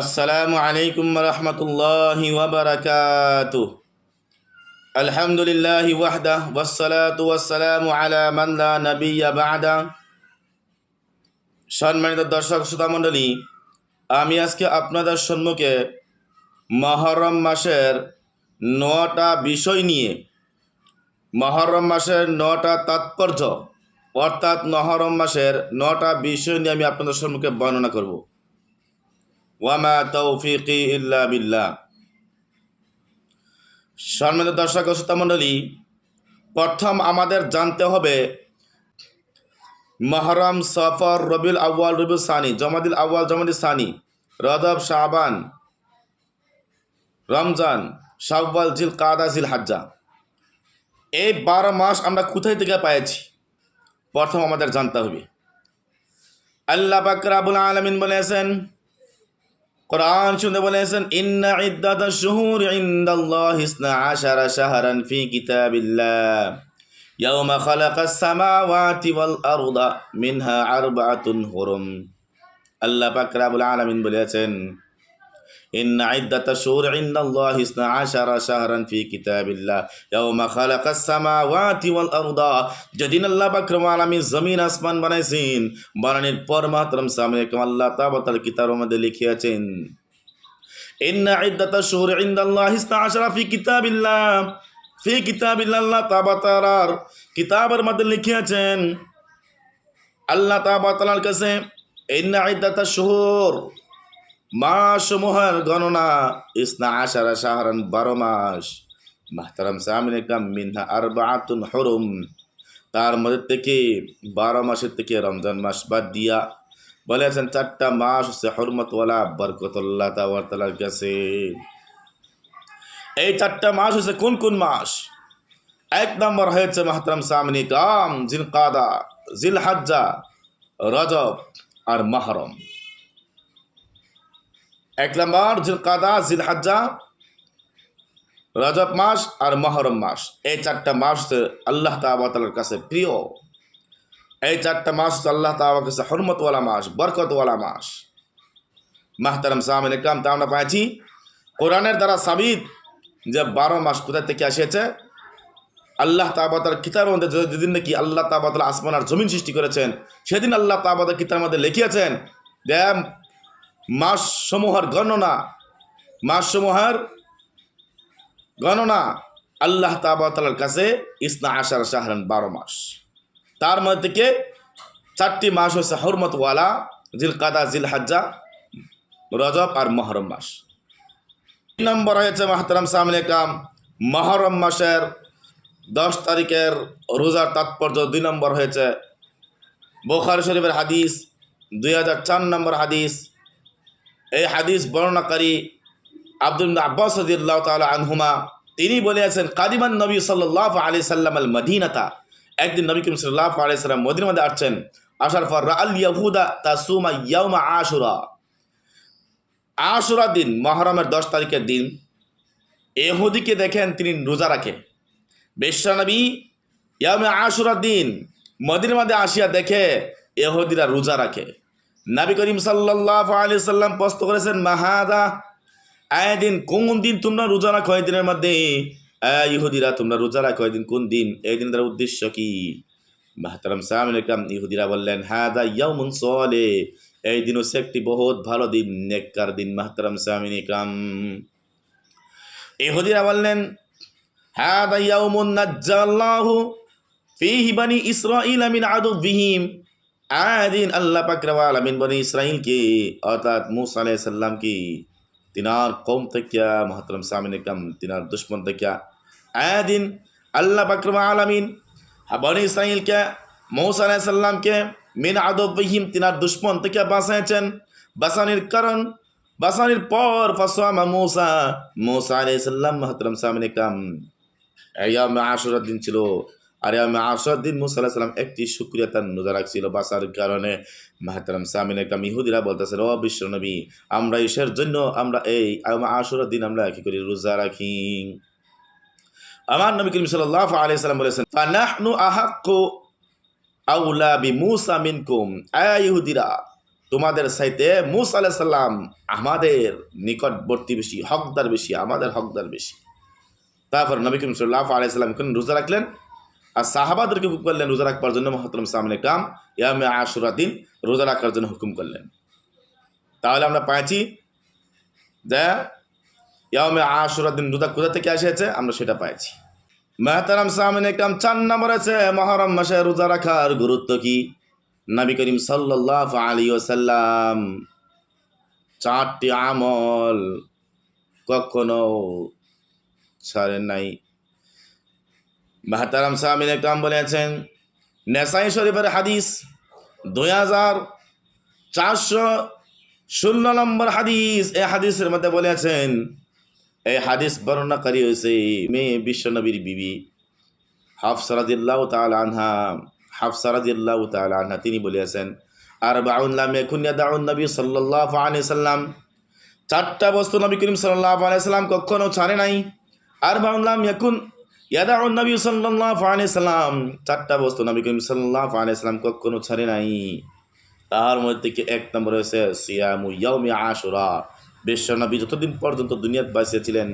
আসসালামু আলাইকুম রহমতুল্লাহি ওবরাকাতুহ আলহামদুলিল্লাহি ওয়াহদা ওয়াসসালাতু ওয়াসসালামু আলা মান লা নাবিয়্যা বা'দা। সম্মানিত দর্শক শ্রোতা মণ্ডলী, আমি আজকে আপনাদের সম্মুখে মহরম মাসের নটা বিষয় নিয়ে, মহরম মাসের নটা তাৎপর্য অর্থাৎ মহরম মাসের নটা বিষয় নিয়ে আমি আপনাদের সম্মুখে বর্ণনা করব। ওয়ামা তৌফিকি ইল্লা বিল্লাহ। সম্মানিত দর্শক ও শ্রোতা মণ্ডলী, প্রথম আমাদের জানতে হবে মহরম সফর রবিউল আউয়াল রবিউল সানি জমাদিল আউয়াল জমাদিল সানি, রদব শাহবান রমজান শাহবাল জিল কাদা জিল হাজ্জা এই বারো মাস আমরা কোথায় থেকে পেয়েছি প্রথম আমাদের জানতে হবে। আল্লাহ বাকরাবুল আলমিন বলেছেন কোরআন শুনতে বলেছেন ইন্না ইদ্দাত শুহুর ইন্দাল্লাহ ইসনা আশারা শাহরান ফি কিতাবিল্লাহ يوم خلق السماوات والأرض منها أربعة حرم আল্লাহ পাক রাব্বুল আলামিন বলেছেন إن عدة الشهور عند الله اثنا عشر شهرا في كتاب الله يوم خلق السماوات والأرض যেদিন আল্লাহ পাক রব্বুল আলামিন জমিন আসমান বানাইছেন বানানোর পর মাতরম সামনে আল্লাহ তাবাতার কিতাবের মধ্যে লিখিয়াছেন إن عدة الشهور عند الله اثنا عشر في كتاب الله في كتاب الله আল্লাহ তাবাতার কিতাবের মধ্যে লিখিয়াছেন আল্লাহ তাবাতার কাছে إن عدة الشهور মাসমূহের গণনা ইসনা আশারা শাহরান বারো মাস। মাহতারাম সামিন কাম মিনহা আর বাতুন হরুম। তার মধ্যে থেকে বারো মাসের থেকে রমজান মাস বাদ দিয়া বলে আছেন, চারটা মাস হচ্ছে হরমতওয়ালা বরকতুল্লাহ তাওয়ার কাছে এই চারটা মাস হচ্ছে কোন কোন মাস? এক নম্বর হয়েছে মাহতারাম সামিনী কাম জিল কাদা জিল হাজ্জা রজব আর মাহরম। এক নম্বর জিল কাদা জিল হাজ্জা রজব মাস আর মহরম মাস। এই চারটা মাস আল্লাহ তাবাতালার কাছে প্রিয়। এই চারটা মাস আল্লাহ তাবার কাছে হরমতওয়ালা মাস, বরকতওয়ালা মাস। মাহতারাম সামিন ইকরাম তা আমরা পাইছি। কোরআনের দ্বারা সাবিত যে বারো মাস কোথা থেকে আসিয়েছে, আল্লাহ তাবাতার কিতাবের মধ্যে যেদিন নাকি আল্লাহ তাবাতাল আসমান আর জমিন সৃষ্টি করেছেন, সেদিন আল্লাহ তাবাতার কিতাবের মধ্যে লিখিয়েছেন যে মাসসমূহের গণনা মাসসমূহের গণনা আল্লাহ তাবাতালার কাছে ইসনা আশার শাহরান বারো মাস। তার মধ্যে থেকে চারটি মাস হচ্ছে হরমতওয়ালা জিল কাদা জিল হাজ্জা রজব আর মহরম মাস। তিন নম্বর হয়েছে মাহতারাম সামনে কাম মহরম মাসের দশ তারিখের রোজার তাৎপর্য দুই নম্বর হয়েছে বোখার শরীফের হাদিস, দুই হাজার চার নম্বর হাদিস এই হাদিস বর্ণনাকারী আব্দুল আব্বাস আনহুমা, তিনি বলেছেন কাদিমান নবী সাল্লাহ আলি সাল্লাম আল মদিনাতা একদিন নবী করিম সাল্লাহ আলি সাল্লাম মদিনার মধ্যে আসছেন। আসার পর আল ইয়াহুদা তা সুমা ইয়াউমা আশুরা। আশুরা দিন, মহরমের দশ তারিখের দিন, এহুদিকে দেখেন তিনি রোজা রাখে। বেশ্যানবী ইয়ামে আশুরা দিন, মদিনার মধ্যে আসিয়া দেখে এহুদিরা রোজা রাখে। নবী করিম সাল্লাহ আলি সাল্লাম প্রস্ত করেছেন, মাহাদা, আয় দিন, কোন দিন তোমরা রোজা রাখো? এই দিনের মধ্যে ইহুদিরা, তোমরা রোজা রাখো দিন, কোন দিন? এই দিন তার উদ্দেশ্য কি? মাহতারাম সামিন ইকরাম ইহুদিরা বললেন, হাদা ইয়াউমুন সলে, এই দিন হচ্ছে একটি বহুত ভালো দিন, নেককার দিন, মাহতারাম সামিন ইকরাম ইহুদিরা বললেন, হাদা ইয়াউমুন নাজ্জাল্লাহু ফিহি বানি ইসরাঈল মিন আদুবিহিম। আদিন আল্লাহ পাক রব্বুল আলামিন বনি ইসরাঈলকে, অর্থাৎ মূসা আলাইহিস সালাম কি তিনার কৌম থেকে, মহতরম সামিন ইকরাম তিনার দুশ্মন থেকে আদিন আল্লাহ পাক রব্বুল আলামিন বনি ইসরাঈলকে, মূসা আলাইহিস সালামকে, মিন আদুবিহিম তিনার দুশ্মন থেকে বাঁচাইছেন বাঁচানির কারণ, বাঁচানির পর ফাসামা মূসা মূসা আলাইহিস সালাম, মহতরম সামিন আয়ামে আশুরার দিন ছিল। আর আমি আশুরার দিন মুসা সাল্লাম একটি শুক্রিয়া তার রোজা রাখছিল বাসার কারণে। মাহতারাম সামিন একটা ইহুদিরা বলতেছেন ও বিশ্ব নবী, আমরা ঈশের জন্য আমরা এই আশুরার দিন আমরা কি করি? রোজা রাখি। আমার নবী করিম সাল্লাহ আলাইহি সাল্লাম বলেছেন, ফানাহনু আউলা বি মুসা আয়া ইহুদিরা, তোমাদের সাইতে মুস আলাইসাল্লাম আমাদের নিকটবর্তী বেশি, হকদার বেশি, আমাদের হকদার বেশি। তারপর নবী করিম সাল্লাহ আলাইসাল্লাম এখন রোজা রাখলেন? আর সাহাবাদেরকে হুকুম করলেন, রোজা রাখবার জন্য মহাতরম সামনে কাম ইয়ামে আশুরা দিন, রোজা রাখার জন্য হুকুম করলেন। তাহলে আমরা পাইছি যে ইয়ামে আশুরা দিন রোজা কোথা থেকে এসেছে? আমরা সেটা পাইছি। মেহতারাম সামনে কাম চার নম্বর আছে, মহরম মাসে রোজা রাখার গুরুত্ব কি? নবী করিম সাল্লাহ আলী ওসাল্লাম চারটি আমল কখনো ছাড়েন নাই। মাহতারাম সামিন একরাম বলেছেন নেসাই শরীফের হাদিস দুই হাজার চারশো শূন্য নম্বর হাদিস এ হাদিসের মধ্যে বলেছেন, এই হাদিস বর্ণনাকারী হয়েছে মেয়ে বিশ্বনবীর বিবি হাফসারাদিল্লাহ তাল আনহা হাফসারাদিল্লাহ তাল আনহা, তিনি বলেছেন আর বাউল্লাহ মেখুনিয়া দাউন নবী সাল্লাহ আলি সাল্লাম, চারটা বস্তু নবী করিম সাল্লাহ আলি সাল্লাম কখনো ছাড়ে নাই আর বাউল্লাহ মেকুন ইয়াদাউন নবী সাল্লাহ আলি সাল্লাম, চারটা বস্তু নবী করিম সাল্লাহ আলি সাল্লাম কখনো ছাড়ে নাই। তার মধ্যে থেকে এক নম্বর হয়েছে, সিয়ামু ইয়াউমি আশুরা। বিশ্বনবী যতদিন পর্যন্ত দুনিয়াত বাঁচিয়ে ছিলেন,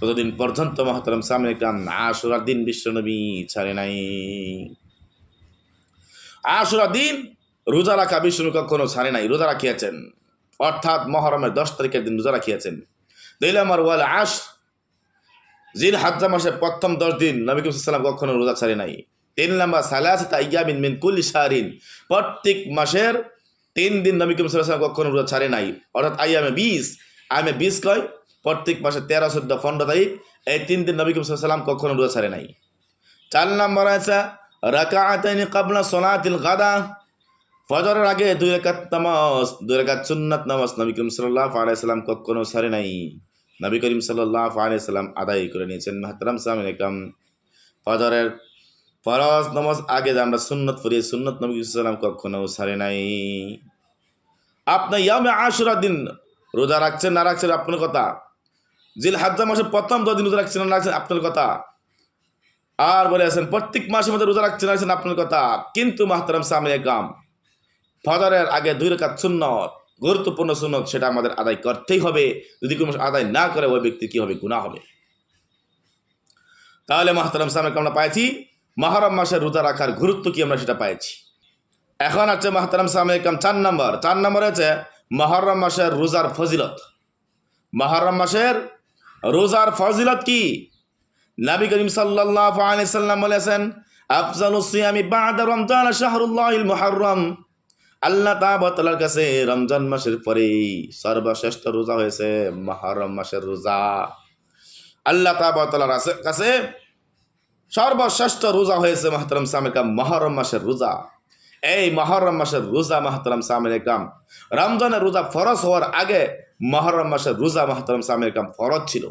ততদিন পর্যন্ত মহাতরম সামনে কাম আশুরার দিন বিশ্বনবী ছাড়ে নাই। আশুরা দিন রোজা রাখা বিষ্ণু কখনো ছাড়ে নাই, রোজা রাখিয়াছেন। অর্থাৎ মহরমের দশ তারিখের দিন রোজা রাখিয়াছেন। দিল আমার ওয়াল আশ জিল হাজ্জা মাসের প্রথম দশ দিন নবী সাল্লাম কখনো রোজা ছাড়ে নাই। তিন নম্বর, সালাসা ইয়ামিন মিন কুল্লি শাহরিন। প্রত্যেক মাসের তিন দিন নবী করিম কখনো রোজা ছাড়ে নাই। অর্থাৎ আইয়ামে বিশ আইমে বিশ কয়? প্রত্যেক মাসে তেরো, চোদ্দ, পনেরো তারিখ এই তিন দিন নবী করিম কখনো রোজা ছাড়ে নাই। চার নম্বর আছে রাকা আতাইনি কাবলা সোনাতিল গাদা। ফজরের আগে দুই রেখাত নামাজ, দুই রেখাত সুন্নাত নামাজ নবী করিম সাল্লাহ আলাইসাল্লাম কখনো ছাড়ে নাই। নবী করিম সাল্লাহ আলাইসাল্লাম আদায় করে নিয়েছেন। মাহতারাম সামিন একরাম, ফজরের ফরজ নামাজ আগে আমরা সুন্নত পড়ি সুন্নত নবী সাল্লাম কখনো ছাড়ে নাই। আপনি ইয়ামে আশুরা দিন রোজা রাখছেন না রাখছেন আপনার কথা? জিল হাজ্জা মাসে প্রথম দিন রোজা রাখছেন না রাখছেন আপনার কথা? আর বলে আছেন, প্রত্যেক মাসের মধ্যে রোজা রাখছেন রাখছেন আপনার কথা? কিন্তু মাহতারাম সামনে কাম ফজরের আগে দুই রেখা সুন্নত গুরুত্বপূর্ণ সুন্নত সেটা আমাদের আদায় করতেই হবে। যদি কোনো আদায় না করে, ওই ব্যক্তি কি হবে? গুণা হবে। তাহলে মাহতারাম সামনে আমরা পাইছি। মহরম মাসের রোজা রাখার গুরুত্ব কি আমরা সেটা পাইছি। এখন আছে মাহতারাম সামনে কাম চার নম্বর। চার নম্বর আছে মহরম মাসের রোজার ফজিলত। মহরম মাসের রোজার ফজিলত কি? নবী করিম আলাইহি সাল্লাম বলেছেন আফজালু সিয়ামি বাদা রমজান শাহরুল্লাহিল মুহররম। আল্লাহ তাআলার কাছে রমজান মাসের পরে সর্বশ্রেষ্ঠ রোজা হয়েছে, মহরম মাসের রোজা। আল্লাহ তাআলার কাছে সর্বশ্রেষ্ঠ রোজা হয়েছে, মাহতারাম সামেকাম মহরম মাসের রোজা। এই মহরম মাসের রোজা, মাহতারাম সামেকাম রমজানের রোজা ফরজ হওয়ার আগে মহরম মাসের রোজা, মাহতারাম সামেকাম ফরজ ছিল।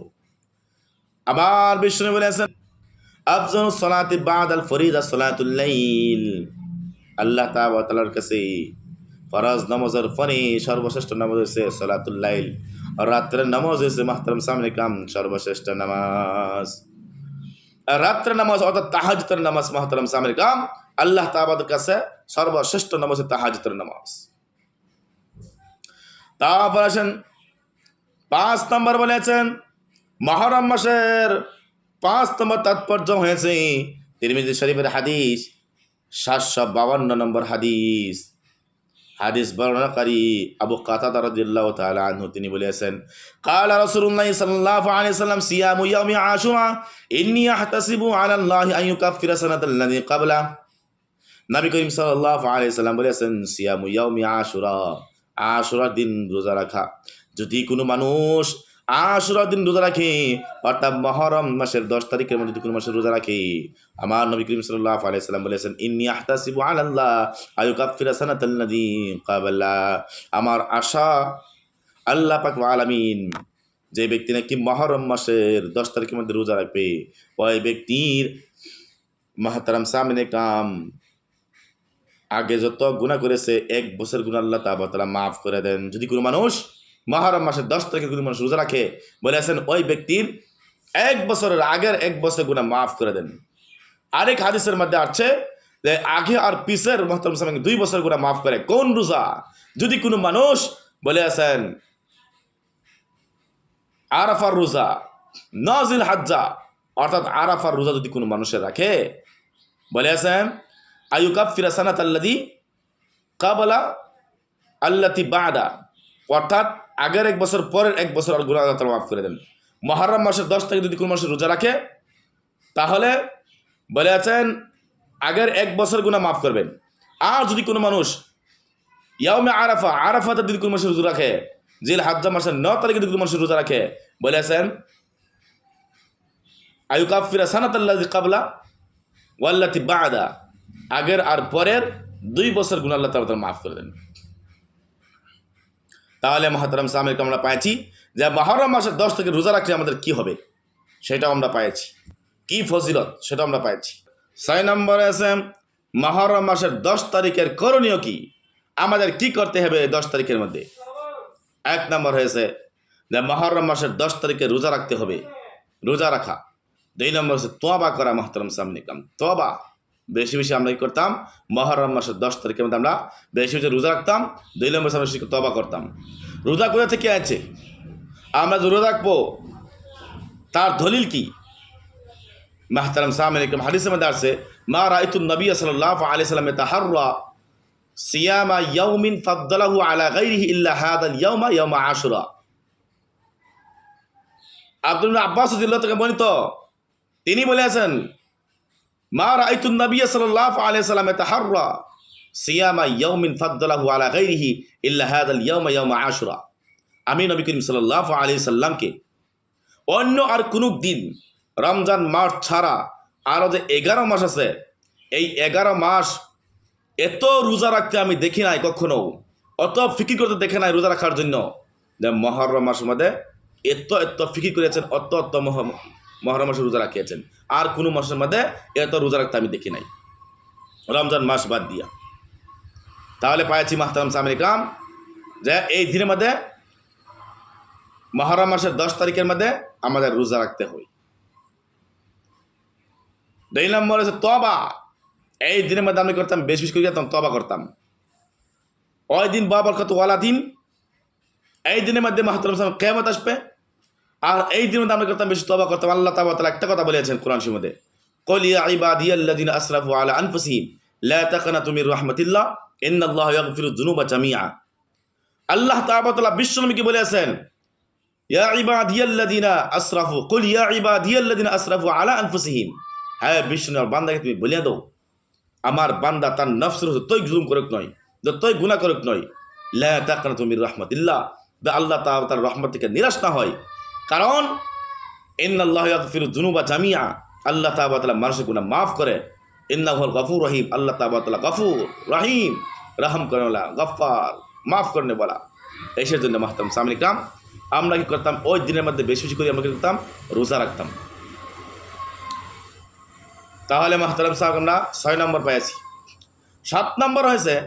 আবার বিষ্ণু বলেছেন আফজন সলাতি বাদ আল ফরিদা সলাতুল্লাইল আল্লাহ তালার কাছে ফরজ নামাজের পরে সর্বশ্রেষ্ঠ নামাজ হয়েছে সলাতুল্লাইল রাত্রের নামাজ হয়েছে মাহতারাম সামনে কাম, সর্বশ্রেষ্ঠ নামাজ। রাত্রে নামাজ অর্থাৎ তাহাজতের নামাজ মাহতারাম সামনে কাম, আল্লাহ তাবাদের কাছে সর্বশ্রেষ্ঠ নামাজ তাহাজতের নামাজ। তারপর আছেন পাঁচ নম্বর বলেছেন, মহরম মাসের পাঁচ নম্বর তাৎপর্য হয়েছে তিরমিজি শরীফের হাদিস, সাতশো বাবান্ন নম্বর হাদিস। হাদিস বর্ণনাকারী আবু কাতাদা রাদিয়াল্লাহু তাআলা আনহু তিনি বলেছেন ক্বালা রাসূলুল্লাহ সাল্লাল্লাহু আলাইহি সাল্লাম, সিয়ামু ইয়াউমি আশুরা, ইন্নী আহতাসিবু আলা আল্লাহি আন ইউকাফিরা সানাতাল্লাযী ক্বাবলা। নবী করিম সাল্লাল্লাহু আলাইহি সাল্লাম বলেছেন, সিয়ামু ইয়াউমি আশুরা, আশুরার দিন রোজা রাখা। যদি কোনো মানুষ আশুরার দিন রোজা রাখি, অর্থাৎ মহরম মাসের দশ তারিখের মধ্যে কোনো মাসের রোজা রাখি, আমার নবী করিম সাল্লাহ আলাইসাল্লাম বলেছেন, ইন্নি আহতাসিবু আল্লাহ আয়ু কাফিরা সানাতাল্লাদি কাবাল্লা আমার আশা আল্লাহ পাক আলামিন যে ব্যক্তি নাকি মহরম মাসের দশ তারিখের মধ্যে রোজা রাখবে, ওই ব্যক্তির মাহাতারাম সামিনে কাম, আগে যত গুণা করেছে, এক বছর গুণা আল্লাহ তালা মাফ করে দেন। যদি কোনো মানুষ মহরম মাসের দশ তারিখে কোনো মানুষ রোজা রাখে। বলে বলেছেন ওই ব্যক্তির এক বছরের আগের এক বছর গুণা মাফ করে দেন। আরেক হাদিসের মধ্যে আছে যে, আগে আর পিসের মহতরম সামনে দুই বছর করে মাফ করে। কোন রোজা? যদি কোনো মানুষ বলে আছেন, আরাফার রোজা, নাজিল হাজ্জা, অর্থাৎ আরাফার রোজা যদি কোনো মানুষের রাখে, বলে আছেন আয়ুকাব ফিরাসানাত আল্লাদি কাবলা আল্লাতি বাদা, অর্থাৎ আগের এক বছর পরের এক বছর আর গুণাগার মাফ করে দেন। মহারম মাসের দশ তারিখ যদি কোনো মাসে রোজা রাখে, তাহলে বলে আছেন, আগের এক বছর গুণা মাফ করবেন। আর যদি কোনো মানুষ ইয়ামে আরাফা, আরাফাতে যদি কোনো মাসে রোজা রাখে জিল হাজ্জা মাসের ন তারিখে যদি কোনো মাসে রোজা রাখে, বলে আছেন আয়ু কাফিরা সানাতাল্লাহ কাবলা ওয়াল্লাতি বাদা। আগের আর পরের দুই বছর গুণ আল্লাহ তালা মাফ করে দেন। তাহলে মহাতারাম সামিরকে আমরা পাইছি যে মহরম মাসের দশ থেকে রোজা রাখলে আমাদের কি হবে? সেটাও আমরা পাইছি। কি ফজিলত? সেটা আমরা পাইছি। ছয় নম্বরে আছে মহরম মাসের দশ তারিখের করণীয় কি? আমাদের কি করতে হবে এই দশ তারিখের মধ্যে? এক নম্বর হয়েছে যে মহরম মাসের দশ তারিখে রোজা রাখতে হবে। রোজা রাখা। দুই নম্বর হচ্ছে তোয়াবা করা মহতরম সামনে কাম তোয়াবা বেশি বেশি আমরা কি করতাম? মহরম মাসের দশ তারিখের মধ্যে আমরা বেশি বেশি রোজা রাখতাম, দুই নম্বর বেশি তোবা করতাম। রোজা কোথা থেকে আছে? আমরা যে রোজা রাখব, তার দলিল কি? মাহতারাম সামনে হাদিসের মধ্যে আছে, মা রাইতুন নবী সাল্লাহ আলি সাল্লামে তাহাররা সিয়ামা ইয়াউমিন ফাদ্দালাহু আলা গাইরিহি ইল্লা হাদাল ইয়াউমা ইয়াউমা আশুরা। আব্দুল আব্বাস দিল্লাহ থেকে বর্ণিত, তিনি বলেছেন মা রাইতুন নবী সাল্লাল্লাহু আলাইহি সাল্লামে তাহাররা সিয়ামা ইয়াউমিন ফাদ্দালাহু আলা গাইরিহি ইল্লা হাদাল ইয়াউমা ইয়াউমা আশুরা। আমি নবী করিম সাল্লাল্লাহু আলাইহি সাল্লামকে অন্য আর কোনো দিন রমজান মাস ছাড়া আরও যে এগারো মাস আছে, এই এগারো মাস এত রোজা রাখতে আমি দেখি নাই কখনো, অত ফিকির করতে দেখে নাই রোজা রাখার জন্য। যে মহরম মাসের মধ্যে এত এত ফিকির করেছেন, অত অত মহ- মহরম মাসে রোজা রাখিয়েছেন। আর কোনো মাসের মধ্যে এত রোজা রাখতে আমি দেখি নাই। রমজান মাস বাদ দিয়া। তাহলে পাইছি মাহতারাম সামির কাম যে এই দিনের মধ্যে মহরম মাসের দশ তারিখের মধ্যে আমাদের রোজা রাখতে হয়। দুই নম্বর হচ্ছে তবা এই দিনের মধ্যে আমি করতাম, বেশ বেশি করে যেতাম তবা করতাম। ওই দিন বাবার কত ওয়ালা দিন। এই দিনের মধ্যে মাহাতরম সাহেব কেমত আসবে? আর এই দিনের মধ্যে আমরা করতাম বেশি তবা করতাম। আল্লাহ তাবা তালা একটা কথা বলেছেন কোরআন শিমদে কলিয়া ইবাদি আল্লাদিন আসরাফু আলা আনফুসিহিম, লা তাকানাতু মির রাহমাতিল্লাহ, ইন্নাল্লাহ ইয়াগফিরু যুনুবা জামিআ। আল্লাহ তাআলা তাআলা বিশ্বনবীকে বলেছেন, ইয়া ইবাদিয়াল্লাযিনা আসরাফু, কুল ইয়া ইবাদিয়াল্লাযিনা আসরাফু আলা আনফুসিহিম। হ্যাঁ বিষ্ণু বান্দাকে তুমি বলিয়া দাও। আমার বান্দা তার নফসের যতই জুলুম করুক নয় যতই গুণা করুক নয়। লা তাকানা তুমি রহমতিল্লাহ আল্লাহ তা তার রহমত থেকে নিরাশ না হয়। কারণ, ইন্নাল্লাহ ইয়াগফিরু যুনুবা জামিআ। আল্লাহ তাআলা মানুষের গুনাহ মাফ করে। ইন্নাহুল গফুর রহিম। আল্লাহ তাআলা গফুর রহিম। রহম করে গফার মাফ করে বলা। এসের জন্য মাহতাম সামনে কাম আমরা কি করতাম? ওই দিনের মধ্যে বেশি বেশি করে আমরা কি করতাম? রোজা রাখতাম। তাহলে মাহতারাম সাহেব, আমরা ছয় নম্বর পেয়েছি সাত নম্বর হয়েছে,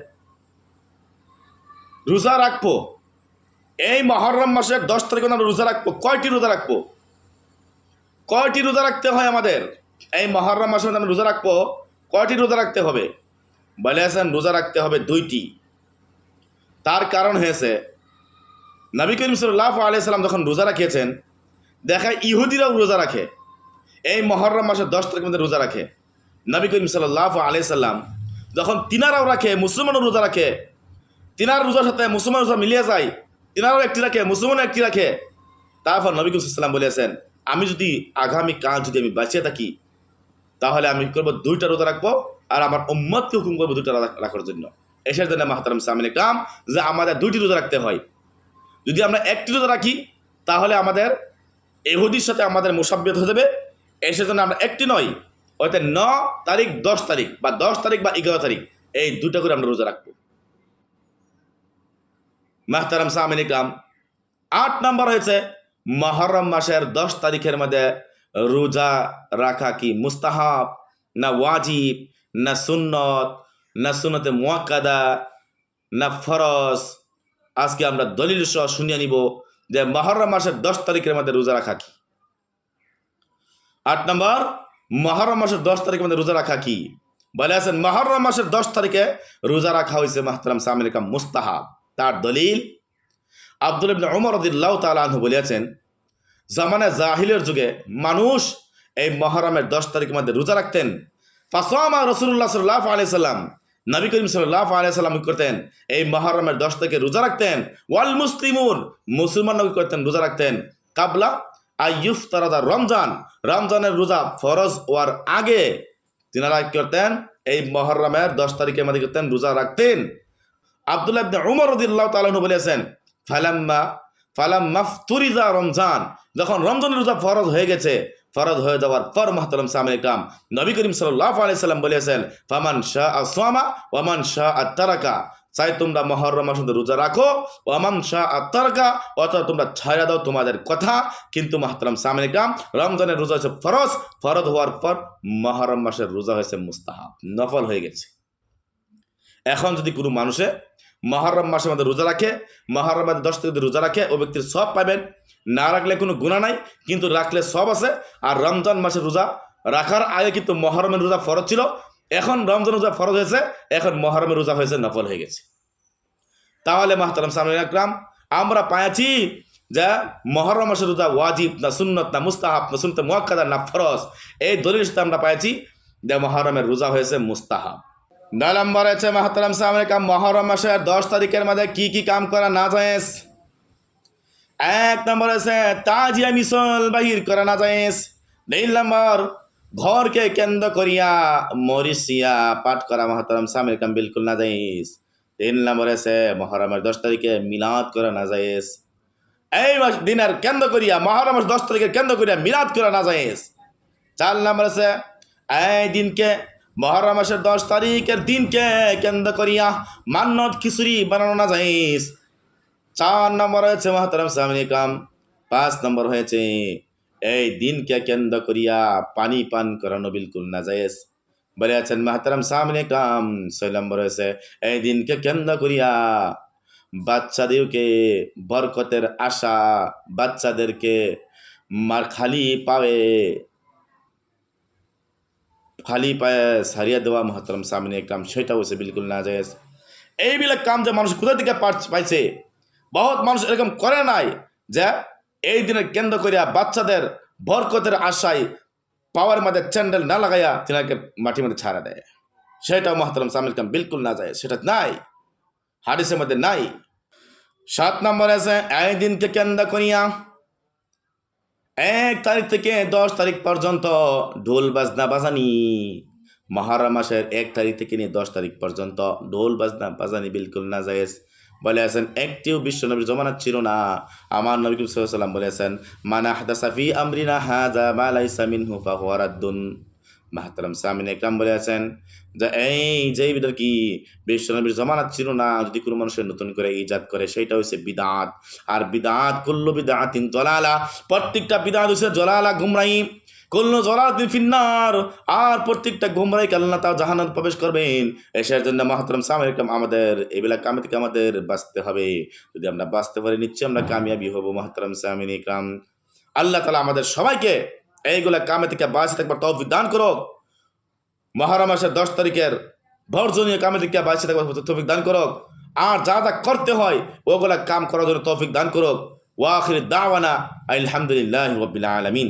রোজা রাখব। এই মহরম মাসের দশ তারিখে আমরা রোজা রাখব। কয়টি রোজা রাখব? কয়টি রোজা রাখতে হয় আমাদের? এই মহরম মাসের আমরা রোজা রাখব। কয়টি রোজা রাখতে হবে? বলে আছেন, রোজা রাখতে হবে দুইটি। তার কারণ হয়েছে, নবী করিম সাল্লাহ আলিয়াল্লাম যখন রোজা রাখিয়েছেন দেখায় ইহুদিরাও রোজা রাখে। এই মহরম মাসের দশ তারিখের মধ্যে রোজা রাখে। নবী করিম সাল্লাহ আলিয়াল্লাম যখন তিনারাও রাখে, মুসলমানও রোজা রাখে, তিনার রোজার সাথে মুসলমান রোজা মিলিয়ে যায় তিনারও একটি রাখে মুসলমানও একটি রাখে তারপর নবী করিম সাল্লাম বলেছেন আমি যদি আগামী কাল যদি আমি বাঁচিয়ে থাকি, তাহলে আমি করব দুইটা রোজা রাখব আর আমার উম্মতকে হুকুম করব দুইটা রাখার জন্য। এসের জন্য মাহতারাম সামিনে কাম যে আমাদের দুইটি রোজা রাখতে হয়। যদি আমরা একটি রোজা রাখি তাহলে আমাদের এহুদির সাথে আমাদের মোসাব্বিয়ত হয়ে যাবে। এসের জন্য আমরা একটি নয় ওইতে ন তারিখ, দশ তারিখ বা দশ তারিখ বা এগারো তারিখ, এই দুটা করে আমরা রোজা রাখব। মাহতারাম সামিন ইকরাম। আট নম্বর হয়েছে, মহরম মাসের দশ তারিখের মধ্যে রোজা রাখা কি মুস্তাহাব, না ওয়াজিব, না সুন্নত, না সুন্নতে মোয়াক্কাদা, না ফরজ? আজকে আমরা দলিল সহ শুনিয়ে নিব যে মহরম মাসের দশ তারিখের মধ্যে রোজা রাখা কি। আট নম্বর, মহরম মাসের দশ তারিখের মধ্যে রোজা রাখা কি? বলে আছেন, মহরম মাসের দশ তারিখে রোজা রাখা হয়েছে মাহতারাম সামিল মুস্তাহাব। তার দলিল। আব্দুল ইবনে ওমর রদিল্লাহ তালু বলিয়াছেন জামানে জাহিলের যুগে মানুষ এই মহরমের দশ তারিখের মধ্যে রোজা রাখতেন। ফাসমা রসুল্লাহ সাল্লাহ আলিয়া সাল্লাম, নবী করিম সাল্লাহ আলিয়া সাল্লাম করতেন? এই মহরমের দশ তারিখে রোজা রাখতেন। ওয়াল মুসলিমুন মুসলমান নবী করতেন? রোজা রাখতেন। কাবলা আইয়ুফ তারাদা রমজান, রমজানের রোজা ফরজ হওয়ার আগে তিনারা করতেন? এই মহরমের দশ তারিখের মধ্যে করতেন? রোজা রাখতেন। আবদুল্লাহ উমর রদিল্লাহ তালু বলেছেন, ফালাম্মা ফালাম্মা তুরিজা রমজান। যখন রমজানের রোজা ফরজ হয়ে গেছে, ফরজ হয়ে যাওয়ার পর মাহতারাম সামিন ইকরাম নবী করিম সাল্লাহ আলাইসাল্লাম বলেছেন, ফামান শাহ আসোয়ামা ওয়ামান শাহ আত্মারাকা চাই তোমরা মহরম মাসে রোজা রাখো ওয়ামান শাহ আত্মারাকা অথবা তোমরা ছায়া দাও তোমাদের কথা। কিন্তু মাহতারাম সামিন ইকরাম রমজানের রোজা হচ্ছে ফরজ ফরজ হওয়ার পর মহরম মাসের রোজা হয়েছে মুস্তাহাব, নফল হয়ে গেছে। এখন যদি কোনো মানুষে মহরম মাসের মধ্যে রোজা রাখে মহরম মাসে দশ থেকে রোজা রাখে, ও ব্যক্তির সব পাবেন না রাখলে কোনো গুণা নাই, কিন্তু রাখলে সব আছে। আর রমজান মাসের রোজা রাখার আগে কিন্তু মহরমের রোজা ফরজ ছিল। এখন রমজান রোজা ফরজ হয়েছে, এখন মহরমের রোজা হয়েছে, নফল হয়ে গেছে। তাহলে মাহতারাম সামিন আকরাম আমরা পাইছি যে মহরম মাসের রোজা ওয়াজিব না সুন্নত না মুস্তাহাব, না সুন্নত মুয়াক্কাদা না ফরজ। এই দলিল আমরা পাইছি যে মহরমের রোজা হয়েছে মুস্তাহাব। নয় নম্বর আছে মাহতারাম সামনে কাম মহরম মাসের দশ তারিখের মধ্যে কি কি কাম করা না যায় এক নম্বর আছে তাজিয়া মিশল বাহির করা না যায় দুই নম্বর, ঘরকে কেন্দ্র করিয়া মরিসিয়া পাঠ করা মহতারাম সামির বিলকুল না যাইস তিন নম্বর আছে মহরমের দশ তারিখে মিলাদ করা না যাইস এই মাস দিনের কেন্দ্র করিয়া, মহরমের দশ তারিখের কেন্দ্র করিয়া মিলাদ করা না যাইস চার নম্বর আছে এই দিনকে মহরম মাসের দশ তারিখের দিনকে কেন্দ্র করিয়া মান্নত খিচুড়ি বানানো না যাইস চার নম্বর হয়েছে, মহাতারাম সামিন কাম পাঁচ নম্বর হয়েছে, এই দিনকে কেন্দ্র করিয়া পানি পান করানো বিলকুল না যাইস বলে আছেন মাহাতারাম সামনে কাম ছয় নম্বর হয়েছে, এই দিনকে কেন্দ্র করিয়া বাচ্চাদেরকে বরকতের আশা বাচ্চাদেরকে মার খালি পাবে। খালি পায়ে সারিয়া দেওয়া মহাতরম সামনে কাম সেটা হচ্ছে বিলকুল না যায় এইবিলাক কাম যে মানুষ কোথা থেকে পাইছে? বহুত মানুষ এরকম করে নাই যে এই দিনে কেন্দ্র করিয়া বাচ্চাদের বরকতের আশায় পাওয়ার মধ্যে চ্যান্ডেল না লাগাইয়া তিনাকে মাটির মধ্যে ছাড়া দেয়। সেটাও মহাতরম সামিল কাম বিলকুল না যায় সেটা নাই। হাদিসের মধ্যে নাই। সাত নম্বর আছে, এই দিনকে কেন্দ্র করিয়া এক তারিখ থেকে দশ তারিখ পর্যন্ত ঢোল বাজনা বাজানি। মহারা মাসের এক তারিখ থেকে নিয়ে দশ তারিখ পর্যন্ত ঢোল বাজনা বাজানি, বিলকুল না জায়েজ। বলে আছেন, একটিও বিশ্ব নবীর জমানা ছিল না। আমার নবী সাল্লাম বলে আছেন মানা হাদাসাফি আমরিনা হাজা মালাই সামিন হুফা হুয়ারাদ্দুন মাহাতারাম সামিন একরাম বলে আছেন যে, এই যেই বিদার কি বিশ্ব নবীর জমানাত ছিল না, যদি কোনো মানুষের নতুন করে ইজাদ করে সেইটা হচ্ছে বিদাত। আর বিদাত করল বিদাতিন জলালা প্রত্যেকটা বিদাত হচ্ছে জলালা গুমরাই করল জলাতিন ফিন্নার, আর প্রত্যেকটা গুমরাই আল্লাহ তাও জাহান্নাত প্রবেশ করবেন। এসের জন্য মাহাতরম সামিন একরাম আমাদের এবেলা কামে থেকে আমাদের বাঁচতে হবে। যদি আমরা বাঁচতে পারি, নিশ্চয়ই আমরা কামিয়াবি হব মাহাতরম সামিন ইকরাম আল্লাহ তালা আমাদের সবাইকে এইগুলা কামে থেকে বাঁচে থাকবার তহবি দান করো মহারা মাসের দশ তারিখের বর্জনীয় কামে থেকে বাঁচে থাকবার তৌফিক দান করো আর যা যা করতে হয়, ওগুলা কাম করার জন্য তৌফিক দান করো ওয়াখির দাওয়ানা আলহামদুলিল্লাহ রবিল আলমিন।